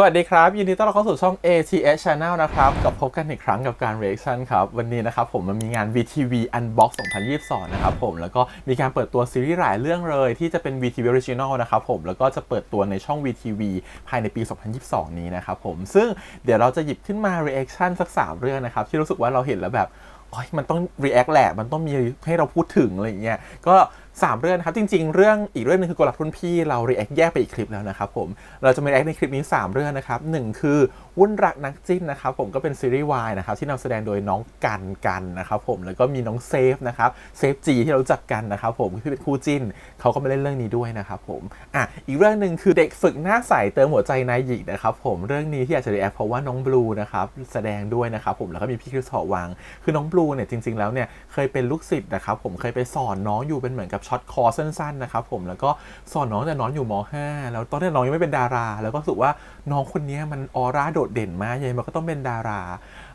สวัสดีครับ ยินดีต้อนรับเข้าสู่ช่อง ATS Channel นะครับกับพบกันอีกครั้งกับการ reaction ครับ วันนี้นะครับผมมันมีงาน VTV Unbox 2022 นะครับผมแล้วก็มีการเปิดตัวซีรีส์หลายเรื่องเลยที่จะเป็น VTV Original นะครับผมแล้วก็จะเปิดตัวในช่อง VTV ภายในปี 2022 นี้นะครับผมซึ่งเดี๋ยวเราจะหยิบขึ้นมา reaction สัก 3 เรื่องนะครับ ที่รู้สึกว่าเราเห็นแล้วแบบมันต้อง react แหละ มันต้องมีให้เราพูดถึงอะไรอย่างเงี้ย ก็ 3 เรื่องนะครับจริง ๆ เรื่องอีกเรื่องหนึงคือกลับรุ่นพี่เรา react แยกไปอีกคลิปแล้วนะครับผมเราจะมา react ในคลิปนี้ 3 เรื่องนะครับหนึ่งคือวุ่นรักนักจิ้นนะครับผมก็เป็นซีรีส์วายนะครับที่นำแสดงโดยน้องกันกันนะครับผมแล้วก็มีน้องเซฟนะครับเซฟจีที่เราจักกันนะครับผมที่เป็นคู่จิ้นเขาก็มาเล่นเรื่องนี้ด้วยนะครับผมอะอีกเรื่องหนึ่งคือเด็กฝึกหน้าใสเติมหัวใจนายหญิงนะครับผมเรื่องนี้ที่อยากจะ react เพราะว่าน้องบลูนะครับแสดงด้วยนะครับผมแล้วก็มีพี่คริสหอวัง คือน้องบลูเนี่ยจริง ๆแล้วเนี่ยเคยเป็นลูกศิษย์นะครับผมเคยไปสอนน้องอยู่เป็นเหมือนกับช็อตคอร์สั้นๆนะครับผมแล้วก็สอนน้องแต่น้องอยู่ม .5 แล้วตอนนั้นน้องยังไม่เป็นดารา แล้วก็รู้สึกว่าน้องคนนี้มันออร่าโดดเด่นมากยังไงมันก็ต้องเป็นดารา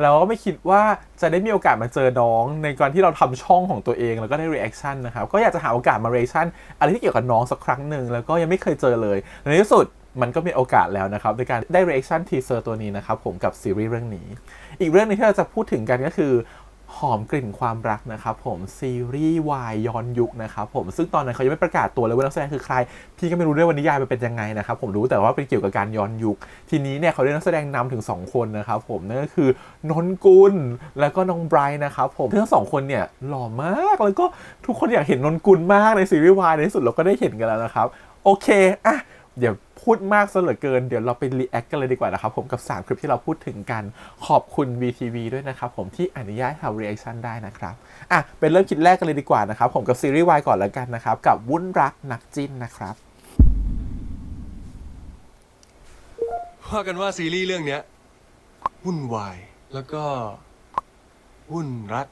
เราก็ไม่คิดว่าจะได้มีโอกาสมาเจอน้อง ในการที่เราทำช่องของตัวเองแล้วก็ได้ reaction นนะครับก็อยากจะหาโอกาสมา reaction อะไรที่เกี่ยวกับน้องสักครั้งหนึ่งแล้วก็ยังไม่เคยเจอเลยในที่สุดมันก็มีโอกาสแล้วนะครับในการได้ reaction teaser ตัวนี้นะครับผมกับซีรีส์เรื่องนี้ อีกเรื่องหนึงที่เราจะพูดถึงกันก็คือ หอมกลิ่นความรักนะครับผมซีรีส์วายย้อนยุคนะครับผมซึ่งตอนนั้นเขายังไม่ประกาศตัวเลยว่านักแสดงคือใคร พี่ก็ไม่รู้ด้วยว่านิยายมันเป็นยังไงนะครับผมรู้แต่ว่าเป็นเกี่ยวกับการย้อนยุค ทีนี้เนี่ยเขาเรียกนักแสดงนำถึง 2 คนนะครับผมนั่นก็คือนนกุลแล้วก็น้องไบรท์นะครับผมทั้งสองคนเนี่ยหล่อมากแล้วก็ทุกคนอยากเห็นนนกุลมากในซีรีส์วายในที่สุดเราก็ได้เห็นกันแล้วนะครับโอเคอะเดี๋ยว พูดมากซะเหลือเกิน เดี๋ยวเราไปรีแอคกันเลยดีกว่านะครับผมกับ 3 คลิปที่เราพูดถึงกัน ขอบคุณ VTV ด้วยนะครับผมที่อนุญาตให้ทำรีแอคชั่นได้นะครับ อะ เป็นเริ่มคลิปแรกกันเลยดีกว่านะครับผมกับซีรีส์วายก่อนแล้วกันนะครับ กับวุ่นรักนักจิ้นนะครับ ว่ากันว่าซีรีส์เรื่องเนี้ยวุ่นวายแล้วก็วุ่นรัก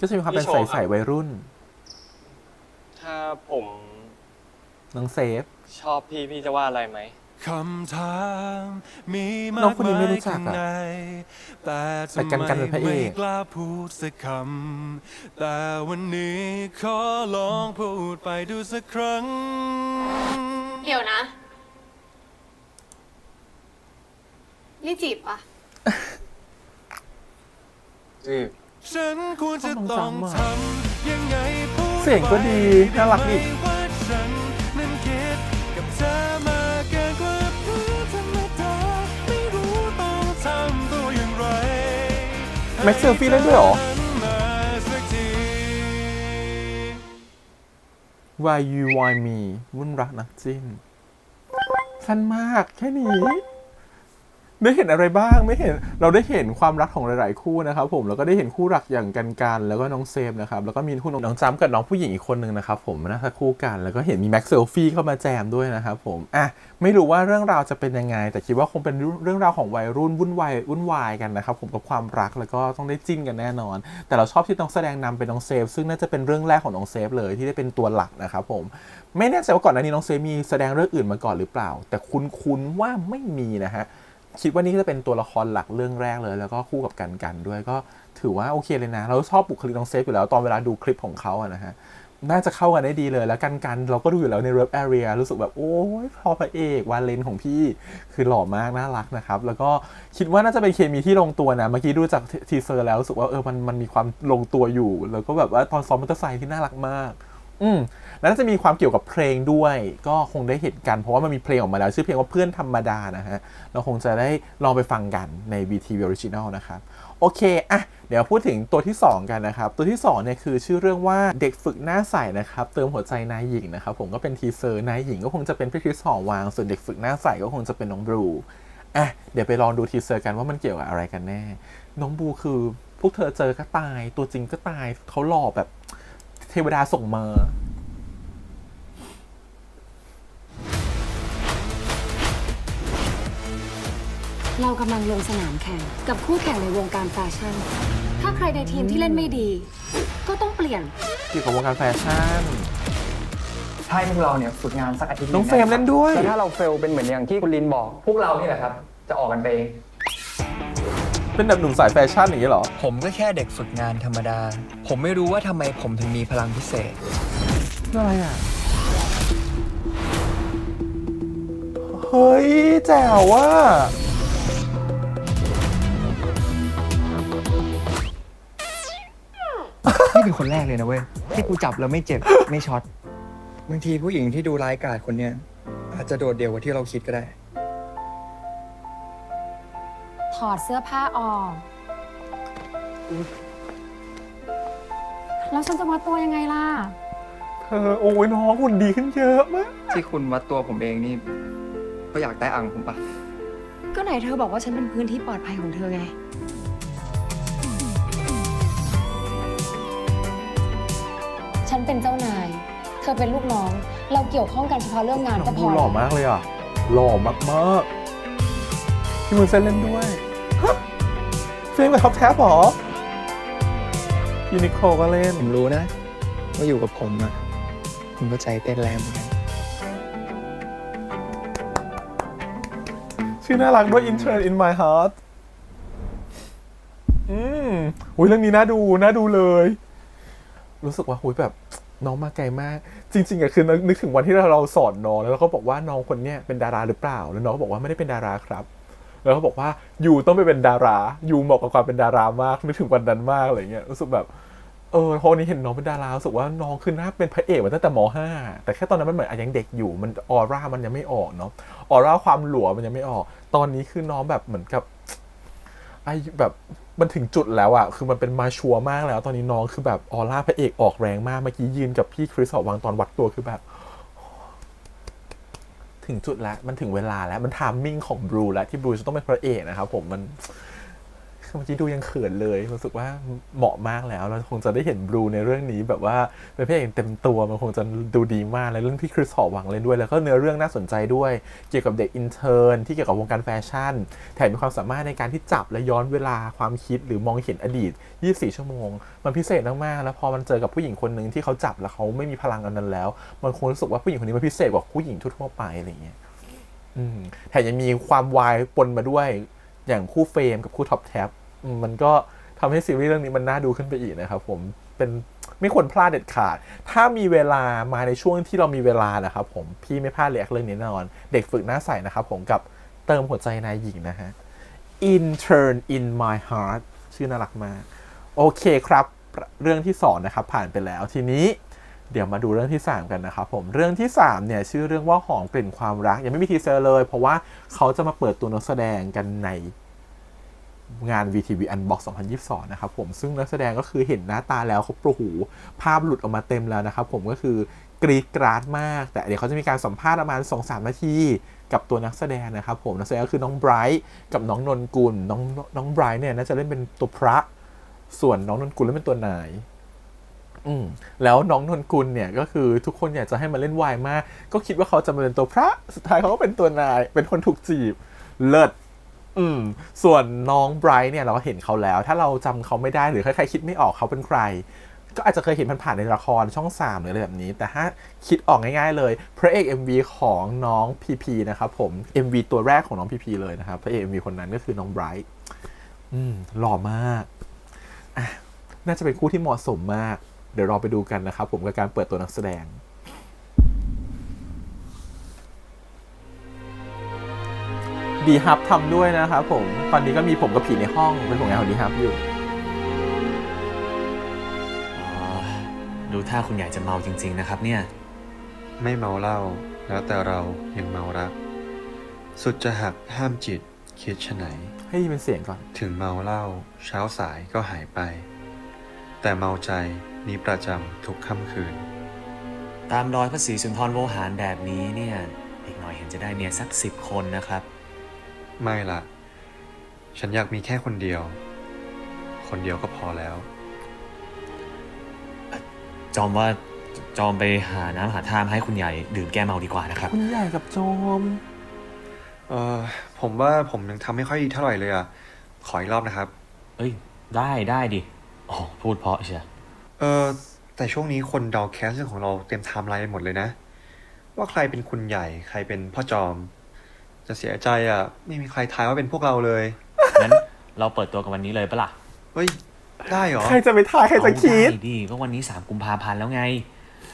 ก็จะมีความเป็นพี่โชว์ครับใสๆวัยรุ่น ถ้าผม น้องเซฟ ชอบพี่พี่จะว่าอะไรไหมคำถามมีมาน้องกคนนี้ไม่มายรู้จักข้างอะในแต่แต่ทำกันไมกันเป็นพระเอกไม่กล้าพูดสักคำแต่วันนี้ขอลองพูดไปดูสักครั้ง เดี๋ยวนะ นี่จีบปะจีบฉันควรจะต้องทำยังไงพูดเสียงก็ดี น่ารักดิ แม็กซ์เซลฟี่เล่นด้วยเหรอ Why You Why Me วุ่นรักนักจิ้นสั้นมากแค่นี้ ได้เห็นอะไรบ้างไม่เห็นเราได้เห็นความรักของหลาย ๆ คู่นะครับผมแล้วก็ได้เห็นคู่รักอย่างกันกันแล้วก็น้องเซฟนะครับแล้วก็มีคู่น้องจ้ำกับน้องผู้หญิงอีกคนหนึ่งนะครับผมน่าจะคู่กัน แล้วก็เห็นมีแม็กซ์เซลฟี่เข้ามาแจมด้วยนะครับผมอะไม่รู้ว่าเรื่องราวจะเป็นยังไง แต่คิดว่าคงเป็นเรื่องราวของวัยรุ่นวุ่นวายวุ่นวายกันนะครับผมกับความรักแล้วก็ต้องได้จิ้นกันแน่นอน แต่เราชอบที่น้องแสดงนำเป็นน้องเซฟ ซึ่งน่าจะเป็นเรื่องแรกของน้องเซฟเลยที่ได้เป็นตัวหลักนะครับผมไม่แน่ใจว่าก่อนหน้านี้น้องเซฟมีแสดงเรื่องอื่นมาก่อนหรือเปล่า แต่คุ้นๆว่าไม่มีนะฮะ คิดว่านี่ก็จะเป็นตัวละครหลักเรื่องแรกเลย แล้วก็คู่กับกันกันด้วยก็ถือว่าโอเคเลยนะ เราชอบบุคลิกน้องเซฟอยู่แล้วตอนเวลาดูคลิปของเขาอะนะฮะน่าจะเข้ากันได้ดีเลยแล้วกันกัน เราก็ดูอยู่แล้วในเร e แอเรียรู้สึกแบบ โอ้ยพอพระเอกวาเลนของพี่คือหล่อมากน่ารักนะครับ แล้วก็คิดว่าน่าจะเป็นเคมีที่ลงตัวนะ เมื่อกี้ดูจากทีเซอร์แล้วรู้สึกว่าเออมันมันมีความลงตัวอยู่ แล้วก็แบบว่าตอนซ้อมมอเตอร์ไซค์ที่น่ารักมาก อืมแล้วจะมีความเกี่ยวกับเพลงด้วย ก็คงได้เห็นกันเพราะว่ามันมีเพลงออกมาแล้ว ชื่อเพลงว่าเพื่อนธรรมดานะฮะ เราคงจะได้ลองไปฟังกันใน VTV Original นะครับ โอเค อะ เดี๋ยวพูดถึงตัวที่ 2 กันนะครับ ตัวที่2เนี่ยคือชื่อเรื่องว่าเด็กฝึกหน้าใสนะครับ เติมหัวใจนายหญิงนะครับ ผมก็เป็นทีเซอร์นายหญิงก็คงจะเป็นพี่คริสหอวาง ส่วนเด็กฝึกหน้าใสก็คงจะเป็นน้องบลูอะเดี๋ยวไปลองดูทีเซอร์กันว่ามันเกี่ยวกับอะไรกันแน่ น้องบลูคือพวกเธอเจอก็ตาย ตัวจริงก็ตายเขาหล่อแบบ เทวดาส่งมาเรากำลังลงสนามแข่ง กับคู่แข่งในวงการแฟชั่น ถ้าใครในทีมที่เล่นไม่ดี ก็ต้องเปลี่ยน เกี่ยวกับวงการแฟชั่นให้พวกเราเนี่ยฝึกงานสักอาทิตย์หน้องเฟรมเล่นด้วยแต่ถ้าเราเฟลเป็นเหมือนอย่างที่คุณลินบอก พวกเรานี่แหละครับ จะออกกันไปเอง เป็นแบบหนุ่มสายแฟชั่นอย่างนี้เหรอ ผมก็แค่เด็กฝึกงานธรรมดา ผมไม่รู้ว่าทำไมผมถึงมีพลังพิเศษ อะไรอะ เฮ้ย แจ๋วว่ะนี่เป็นคนแรกเลยนะเว้ย ที่กูจับแล้วไม่เจ็บ ไม่ช็อต บางทีผู้หญิงที่ดูร้ายกาจคนเนี้ยอาจจะโดดเดี่ยวกว่าที่เราคิดก็ได้ อดเสื้อผ้าออก แล้วฉันจะมัดตัวยังไงล่ะ เธอโอ้ยน้องหุ่นดีขึ้นเยอะมากที่คุณวัดตัวผมเองนี่ก็อยากได้อังผมปะก็ไหนเธอบอกว่าฉันเป็นพื้นที่ปลอดภัยของเธอไง ฉันเป็นเจ้านาย เธอเป็นลูกน้อง เราเกี่ยวข้องกันเฉพาะเรื่องงานน้ก็องพดูอหล่อแล้วมากเลยอะ หล่อมากมากๆพี่มุนเส้นเล่นด้วยฮะเฟรมกับท็อปแท็บหรอยูนิโคลก็เล่น ผมรู้นะ ว่าอยู่กับผมอะผมก็ใจเต้นแรงเหมือนกัน ชื่อน่ารักด้วย Intern in my heart อืมหุยเรื่องนี้น่าดู น่าดูเลย รู้สึกว่าหุยแบบน้องมาไกลมาก จริง ๆอะคือนึกนึกถึงวันที่เราสอนน้องแล้วเราก็บอกว่าน้องคนเนี้ยเป็นดาราหรือเปล่า แล้วน้องก็บอกว่าไม่ได้เป็นดาราครับ แล้วเขาบอกว่ายูต้องไปเป็นดารายูเหมาะกับความเป็นดารามากนึกถึงวันนั้นมากอะไรเงี้ยรู้สึกแบบเออพอวันนี้เห็นน้องเป็นดารารู้สึกว่าน้องคือน้าเป็นพระเอกมาตั้งแต่ม .5 แต่แค่ตอนนั้นมันเหมือนยังเด็กอยู่มันออร่ามันยังไม่ออกเนาะออร่าความหลัวมันยังไม่ออก ตอนนี้คือน้องแบบเหมือนกับไอ้แบบมันถึงจุดแล้วอะคือมันเป็นมาชัวร์มากแล้ว ตอนนี้น้องคือแบบออร่าพระเอกออกแรงมากเมื่อกี้ยืนกับพี่คริสหอวังตอนวัดตัวคือแบบ ถึงจุดแล้ว มันถึงเวลาแล้ว มันทามมิ่งของบรูแล้วที่บรูจะต้องเป็นพระเอกนะครับผม มัน เมื่อกี้ดูยังเขินเลยรู้สึกว่าเหมาะมากแล้ว เราคงจะได้เห็นบลูในเรื่องนี้แบบว่าเป็นพระเอกเต็มตัวมันคงจะดูดีมากและเรื่องพี่คริสหอวังเล่นด้วย แล้วก็เนื้อเรื่องน่าสนใจด้วย เกี่ยวกับเด็กอินเทอร์นที่เกี่ยวกับวงการแฟชั่น แถมมีความสามารถในการที่จับและย้อนเวลาความคิดหรือมองเห็นอดีต 24 ชั่วโมง มันพิเศษมากๆแล้วพอมันเจอกับผู้หญิงคนหนึ่งที่เขาจับแล้วเขาไม่มีพลังอันนั้นแล้ว มันคงรู้สึกว่าผู้หญิงคนนี้มันพิเศษกว่าผู้หญิงทั่วไปอะไรอย่างเงี้ยแถมยังมีความวายปนมาด้วยอย่างคู่เฟรมกับคู่ท็อปแท็บ มันก็ทำให้ซีรีส์เรื่องนี้มันน่าดูขึ้นไปอีกนะครับผมเป็นไม่ควรพลาดเด็ดขาด ถ้ามีเวลามาในช่วงที่เรามีเวลานะครับผมพี่ไม่พลาดเรียเรื่องนี้แน่นอน เด็กฝึกหน้าใสนะครับผมกับเติมหัวใจนายหญิงนะฮะ Intern in my heart ชื่อน่ารักมาก โอเคครับ เรื่องที่สองนะครับผ่านไปแล้วทีนี้เดี๋ยวมาดูเรื่องที่ 3 กันนะครับผมเรื่องที่3เนี่ยชื่อเรื่องว่าหอมกลิ่นความรัก ยังไม่มีทีเซอร์เลย เพราะว่าเขาจะมาเปิดตัวนักแสดงกันใน งาน VTV Unbox 2022 นะครับผมซึ่งนักแสดงก็คือเห็นหน้าตาแล้วเขาโอ้โหภาพหลุดออกมาเต็มแล้วนะครับผมก็คือกรีดกราดมาก แต่เดี๋ยวเขาจะมีการสัมภาษณ์ประมาณ 2-3 นาทีกับตัวนักแสดงนะครับผมนักแสดงก็คือน้องไบรท์กับน้องนนกุลน้องน้องไบรท์เนี่ยน่าจะเล่นเป็นตัวพระส่วนน้องนนกุลเล่นเป็นตัวนายอืมแล้วน้องนนกุลเนี่ยก็คือทุกคนอยากจะให้มาเล่นวายมาก ก็คิดว่าเขาจะมาเป็นตัวพระสุดท้ายเขาก็เป็นตัวนาย เป็นคนถูกจีบเลิศ อืมส่วนน้องไบรท์เนี่ยเราก็เห็นเขาแล้ว ถ้าเราจำเขาไม่ได้หรือใครๆคิดไม่ออกเขาเป็นใคร ก็อาจจะเคยเห็นผ่านๆในละครช่องสามหรืออะไรแบบนี้ แต่ถ้าคิดออกง่ายๆเลย พระเอก MV ของน้องพีพีนะครับผม MV ตัวแรกของน้องพีพีเลยนะครับ พระเอก MV คนนั้นก็คือน้องไบรท์อืมหล่อมากอะน่าจะเป็นคู่ที่เหมาะสมมาก เดี๋ยวรอไปดูกันนะครับผมกับการเปิดตัวนักแสดง ดีฮับทำด้วยนะครับผม ตอนนี้ก็มีผมกับผีในห้องเป็นผลงานของดีฮับอยู่ อ๋อดูท่าคุณใหญ่จะเมาจริง ๆ นะครับเนี่ย ไม่เมาเหล้าแล้วแต่เรายังเมารัก สุดจะหักห้ามจิตคิดชะไหน ให้ยินเป็นเสียงก่อน ถึงเมาเหล้าเช้าสายก็หายไป แต่เมาใจนี้ประจำทุกค่ำคืน ตามรอยพระศรีสุนทรโวหารแบบนี้เนี่ย อีกหน่อยเห็นจะได้เมียสักสิบคนนะครับ ไม่ละ ฉันอยากมีแค่คนเดียว คนเดียวก็พอแล้ว จอมว่าจอมไปหาน้ำหาท่ามาให้คุณใหญ่ดื่มแก้เมาดีกว่านะครับ คุณใหญ่กับโจม เออผมว่าผมยังทำไม่ค่อยดีเท่าไหร่เลยอะ ขออีกรอบนะครับ เอ้ย ได้ได้ดิอ๋อพูดเพราะเชียเออแต่ช่วงนี้คนเดาแคสเรื่องของเราเต็มไทม์ไลน์ไปหมดเลยนะ ว่าใครเป็นคุณใหญ่ใครเป็นพ่อจอม จะเสียใจอะ ไม่มีใครทายว่าเป็นพวกเราเลย งั้นเราเปิดตัวกันวันนี้เลยปะล่ะเฮ้ย ได้เหรอ ใครจะไปทายใครจะคิด เอาได้ดิก็วันนี้ 3 กุมภาพันธ์แล้วไง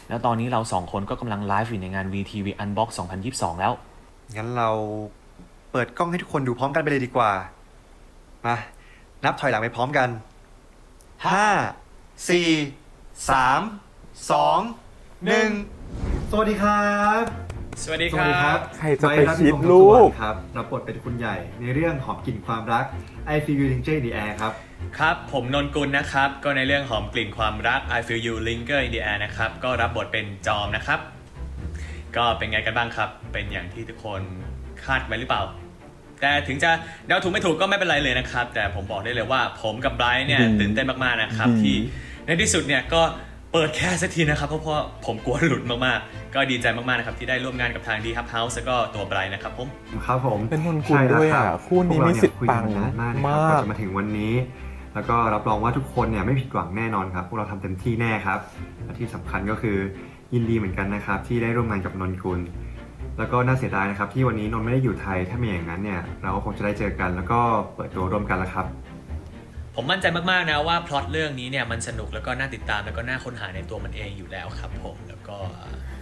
แล้วตอนนี้เราสองคนก็กำลังไลฟ์อยู่ในงาน VTV Unbox 2022 แล้ว งั้นเราเปิดกล้องให้ทุกคนดูพร้อมกันไปเลยดีกว่า มา นับถอยหลังไปพร้อมกัน ห้า สี่ สาม สอง หนึ่ง สวัสดีครับ สวัสดีสควัสดีครัรับบใครจะไปไบร์ทคิดรัตน์ลูกพงศ์สุวรรณครับรับบทเป็นคุณใหญ่ในเรื่องหอมกลิ่นความรัก I Feel You Danger in the Air ครับ ครับ ผมนนกุลนะครับ ก็ในเรื่องหอมกลิ่นความรัก I Feel You Linger in the Air นะครับ ก็รับบทเป็นจอมนะครับ ก็เป็นไงกันบ้างครับ เป็นอย่างที่ทุกคนคาดไว้หรือเปล่า แต่ถึงจะเดาถูกไม่ถูกก็ไม่เป็นไรเลยนะครับ แต่ผมบอกได้เลยว่าผมกับไบรท์เนี่ยดีตื่นเต้นมากๆนะครับดีที่ในที่สุดเนี่ยก็ เปิดแค่สักทีนะครับเพราะเพราะผมกลัวหลุดมากๆ ก็ดีใจมากๆนะครับที่ได้ร่วมงานกับทางดีฮับเฮาส์แล้วก็ตัวไบรท์นะครับผมครับผมเป็นนนกุลใช่แล้ด้วยรับอะคู่นี้พวกเรามีเยสิทธิ์คุยปักังนมานานมากนะครับมากกว่าจะมาถึงวันนี้ แล้วก็รับรองว่าทุกคนเนี่ยไม่ผิดหวังแน่นอนครับพวกเราทำเต็มที่แน่ครับและที่สำคัญก็คือยินดีเหมือนกันนะครับที่ได้ร่วมงานกับนนกุลแล้วก็น่าเสียดายนะครับที่วันนี้นนท์ไม่ได้อยู่ไทยถ้าไม่อย่างนั้นเนี่ยเราก็คงจะได้เจอกัน แล้วก็เปิดตัวร่วมกันแล้วครับ ผมมั่นใจมากๆนะว่าพล็อตเรื่องนี้เนี่ยมันสนุกแล้วก็น่าติดตามแล้วก็น่าค้นหาในตัวมันเองอยู่แล้วครับผมแล้วก็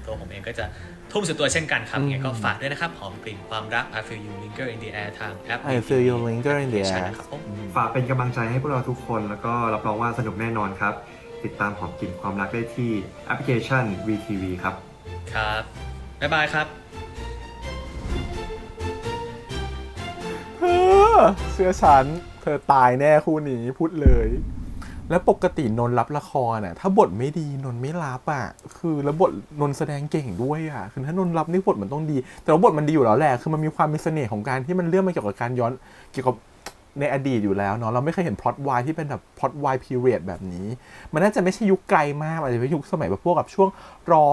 ตัวผมเองก็จะทุ่มสุดตัวเช่นกันครับอืมยังไงก็ฝากด้วยนะครับ หอมกลิ่นความรัก I Feel You Linger in the Air ทางแอป I feel you linger in the ใช่ air นะครับผมฝากเป็นกำลังใจให้พวกเราทุกคน แล้วก็รับรองว่าสนุกแน่นอนครับ ติดตามหอมกลิ่นความรักได้ที่แอปพลิเคชัน VTV ครับ ครับ บ๊ายบายครับ อเชื่อฉันเธอตายแน่คู่นี้พูดเลย แล้วปกตินนรับละครน่ะ ถ้าบทไม่ดีนนไม่รับอะ คือแล้วบทนนแสดงเก่งด้วยอะ คือถ้านนรับนี่บทมันต้องดี แต่ว่าบทมันดีอยู่แล้วแหละ คือมันมีความมีเสน่ห์ของการที่มันเรื่องมาเกี่ยวกับการย้อนเกี่ยวกับในอดีตอยู่แล้วเนาะเราไม่เคยเห็นพล็อตวายที่เป็นแบบพล็อตวายพีเรียดแบบนี้ มันน่าจะไม่ใช่ยุคไกลมากอาจจะเป็นยุคสมัยแบบพวกกับช่วงรอ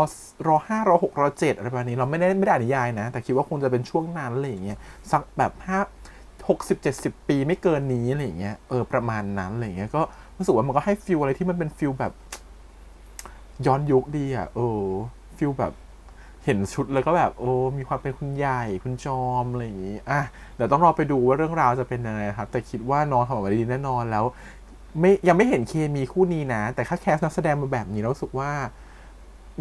รอห้ารอหกรอเจ็ดอะไรประมาณนี้เราไม่ได้ไม่ได้อนิยายนะ แต่คิดว่าคงจะเป็นช่วงนั้นอะไรอย่างเงี้ยสักแบบห้า หกสิบเจ็ดสิบปีไม่เกินนี้อะไรอย่างเงี้ยเออประมาณนั้นอะไรอย่างเงี้ยก็รู้สึกว่ามันก็ให้ฟิลอะไรที่มันเป็นฟิลแบบ ย้อนยุคดีอะเออฟิลแบบเห็นชุดแล้วก็แบบโอ้มีความเป็นคุณยายคุณจอมอะไรอย่างงี้อะเดี๋ยวต้องรอไปดูว่าเรื่องราวจะเป็นยังไงครับ แต่คิดว่าน้องทำออกมาได้ดีแน่นอนแล้วไม่ยังไม่เห็นเคมีคู่นี้นะ แต่ถ้าแคสนักแสดงมาแบบนี้แล้วรู้สึกว่า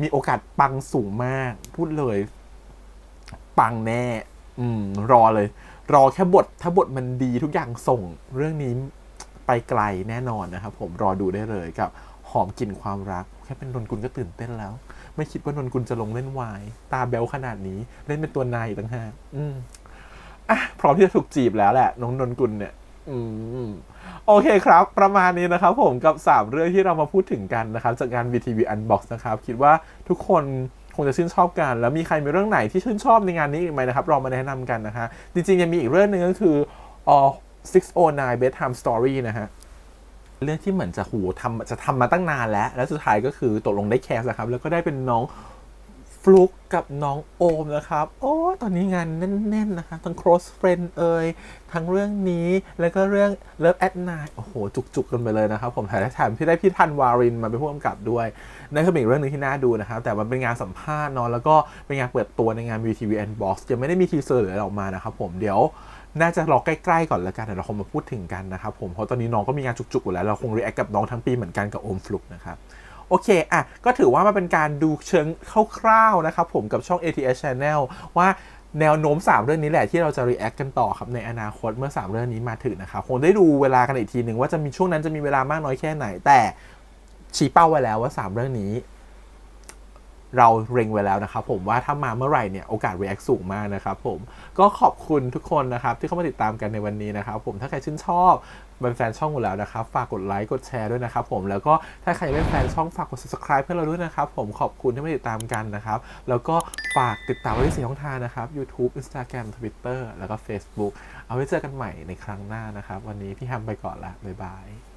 มีโอกาสปังสูงมาก พูดเลย ปังแน่ อืม รอเลย รอแค่บทถ้าบทมันดีทุกอย่างส่งเรื่องนี้ไปไกลแน่นอนนะครับผมรอดูได้เลยกับหอมกลิ่นความรัก แค่เป็นนนกุลก็ตื่นเต้นแล้ว ไม่คิดว่านนกุลจะลงเล่นวาย ตาแบลขนาดนี้เล่นเป็นตัวนายต่างหากอืมอะพร้อมที่จะถูกจีบแล้วแหละน้องนนกุลเนี่ย อืมโอเคครับ ประมาณนี้นะครับผมกับ 3 เรื่องที่เรามาพูดถึงกันนะครับ จากงาน VTV Unbox นะครับ คิดว่าทุกคน งจะชื่นชอบกัน แล้วมีใครมีเรื่องไหนที่ชื่นชอบในงานนี้อีกไหมนะครับลองมาแนะนำกันนะฮะจริงๆยังมีอีกเรื่องหนึ่งก็คืออ่อ609 Bedtime Story นะฮะเรื่องที่เหมือนจะหูทำจะทำมาตั้งนานแล้ว แล้วสุดท้ายก็คือตกลงได้แคสนะครับ แล้วก็ได้เป็นน้อง ฟลุกกับน้องโอมนะครับ โอ้ตอนนี้งานแน่นๆนะคะทั้ง close friend เอ่ยทั้งเรื่องนี้แล้วก็เรื่อง Love at Night โอ้โห จุกๆกันไปเลยนะครับผมถ่ายได้แถมที่ได้พี่ทันวารินมาเป็นผู้กำกับด้วยนั่นคือเป็นอีกเรื่องหนึงที่น่าดูนะครับ แต่มันเป็นงานสัมภาษณ์เนอะแล้วก็เป็นงานเปิดตัวในงาน VTV Unbox ยังไม่ได้มีทีเซอร์หรืออะไรออกมานะครับผมเดี๋ยวน่าจะรอใกล้ๆก่อนแล้วกันเดี๋ยวเราคงมาพูดถึงกันนะครับผมเพราะตอนนี้น้องก็มีงานจุกๆอยู่แล้วเราคงรีแอคกับน้องทั้งปีเหมือนกันกับโอมฟลุกนะครับ โอเคอะก็ถือว่ามันเป็นการดูเชิงคร่าวๆนะครับผมกับช่อง ATS Channel ว่าแนวโน้ม 3 เรื่องนี้แหละที่เราจะรีแอคกันต่อครับในอนาคตเมื่อ 3 เรื่องนี้มาถึงนะครับคงได้ดูเวลากันอีกทีหนึ่งว่าจะมีช่วงนั้นจะมีเวลามากน้อยแค่ไหน แต่ชี้เป้าไว้แล้วว่า 3 เรื่องนี้ เราเร็งไว้แล้วนะครับผมว่าถ้ามาเมื่อไหร่เนี่ยโอกาส react สูงมากนะครับผมก็ขอบคุณทุกคนนะครับที่เข้ามาติดตามกันในวันนี้นะครับผมถ้าใครชื่นชอบเป็นแฟนช่องอยู่แล้วนะครับ ฝากกดไลค์กดแชร์ด้วยนะครับผมแล้วก็ถ้าใครยังไม่เป็นแฟนช่องฝากกด subscribe เพื่อเราด้วยนะครับ ผมขอบคุณที่มาติดตามกันนะครับ แล้วก็ฝากติดตามไว้ที่สี่ช่องทางนะครับ YouTube Instagram Twitter แล้วก็ Facebook เอาไว้เจอกันใหม่ในครั้งหน้านะครับ วันนี้พี่ฮัมไปก่อนละบ๊ายบาย